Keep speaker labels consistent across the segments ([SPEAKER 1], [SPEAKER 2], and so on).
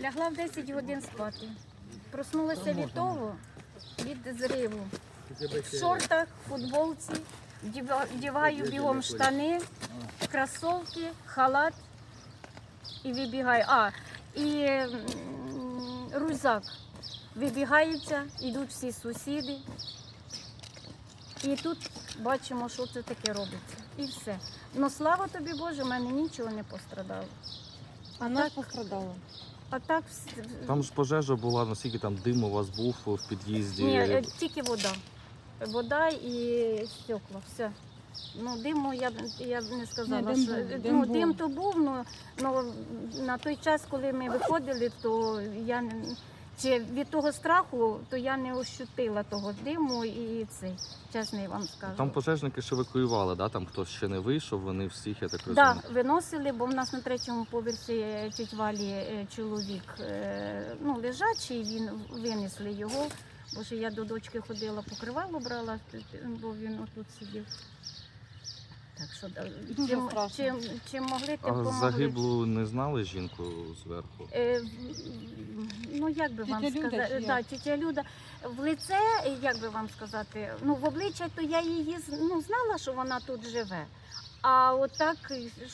[SPEAKER 1] Лягла в 10 годин спати. Проснулася від того, від зриву. В шортах, футболці, вдіва- вдіваю бігом штани, кросовки, халат і вибігаю. А, і рюкзак. Вибігаються, йдуть всі сусіди. І тут бачимо, що це таке робиться. І все. Ну слава тобі Боже, в мене нічого не пострадало.
[SPEAKER 2] А нас пострадало.
[SPEAKER 1] А так вс-
[SPEAKER 3] Там ж пожежа була, наскільки там дим у вас був в під'їзді.
[SPEAKER 1] Ні, е, тільки вода. Вода і стекла, все. Ну, диму я б я б не сказала,
[SPEAKER 2] Ні, дим
[SPEAKER 1] що
[SPEAKER 2] був,
[SPEAKER 1] ну,
[SPEAKER 2] дим
[SPEAKER 1] дим то був, ну, ну на той час, коли ми виходили, то я не чи від того страху, то я не ощутила того диму і цей, чесно я вам скажу.
[SPEAKER 3] Там пожежники ж евакуювали, да? там хтось ще не вийшов, вони всіх, я так розумію.
[SPEAKER 1] Да, виносили, бо в нас на третьому поверсі тють Валі е, чоловік е, ну, лежачий, він винесли його. Бо ж я до дочки ходила, покривало брала, бо він отут сидів. Так що
[SPEAKER 2] Дуже
[SPEAKER 1] чим,
[SPEAKER 2] страшно.
[SPEAKER 1] чим, чим могли, тим
[SPEAKER 3] А
[SPEAKER 1] помогли.
[SPEAKER 3] загиблу не знали жінку зверху?
[SPEAKER 1] Е, ну як би вам
[SPEAKER 2] Тетя Люда
[SPEAKER 1] сказати,
[SPEAKER 2] чи
[SPEAKER 1] да,
[SPEAKER 2] як?
[SPEAKER 1] Люда в лице, е, як би вам сказати, ну в обличчя, то я її з- ну, знала, що вона тут живе. А отак,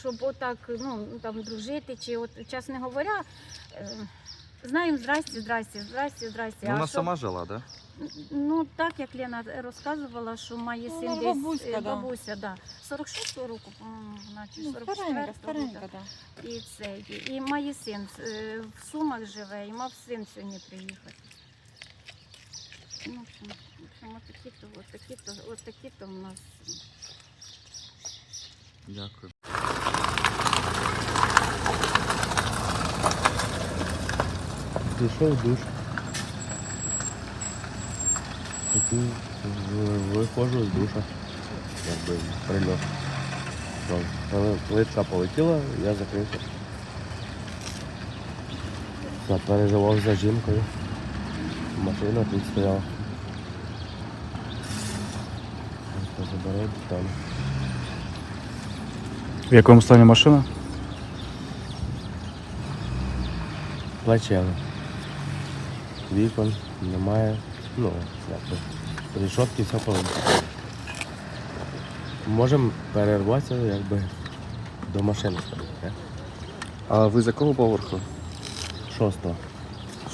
[SPEAKER 1] щоб отак ну там дружити, чи от чесно говоря, е, знаємо здрасте, здрасте, здрасте, здрасте.
[SPEAKER 3] Ну, вона
[SPEAKER 1] щоб-
[SPEAKER 3] сама жила, да?
[SPEAKER 1] Ну так як Лена розказувала, що має
[SPEAKER 2] Ну,
[SPEAKER 1] син
[SPEAKER 2] вона
[SPEAKER 1] десь
[SPEAKER 2] бабуська,
[SPEAKER 1] е,
[SPEAKER 2] да.
[SPEAKER 1] бабуся, да. 46-го року, по-моєму, наче
[SPEAKER 2] Ну,
[SPEAKER 1] 44-го.
[SPEAKER 2] старенька,
[SPEAKER 1] да.
[SPEAKER 2] старенька, так.
[SPEAKER 1] І це і має син е, в Сумах живе, і мав син сьогодні приїхати. Ну, в общем, в общем, отакі то, отакі то, отакі то в нас.
[SPEAKER 3] Дякую.
[SPEAKER 4] Пішов душ. Такий виходжу з душа. Якби прильот. Плитка полетіла, я закрився. Переживав за жінкою. Машина тут стояла. Заберуть там.
[SPEAKER 5] В якому стані машина?
[SPEAKER 4] Плачевно. Вікон немає. Ну, якби. Решотки все повинно. Можемо перерватися, якби до машини сходити.
[SPEAKER 3] А ви з якого поверху?
[SPEAKER 4] Шостого.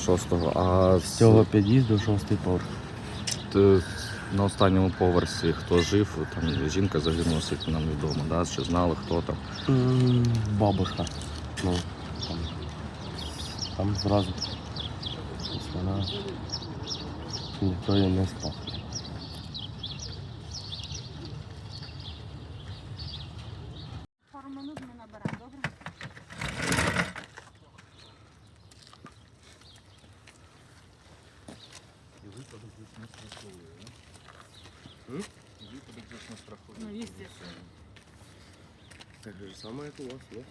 [SPEAKER 3] Шостого. А
[SPEAKER 4] З цього під'їзду шостий поверх.
[SPEAKER 3] Т- на останньому поверсі хто жив, там жінка загинула, скільки нам відомо, да? чи знали, хто там.
[SPEAKER 4] М, Бабушка. Ну, там, там зразу. Вона ніхто її не спав.
[SPEAKER 2] Пару минут ми наберемо, добре? Ну, естественно.
[SPEAKER 4] Так же саме, як у вас, ні?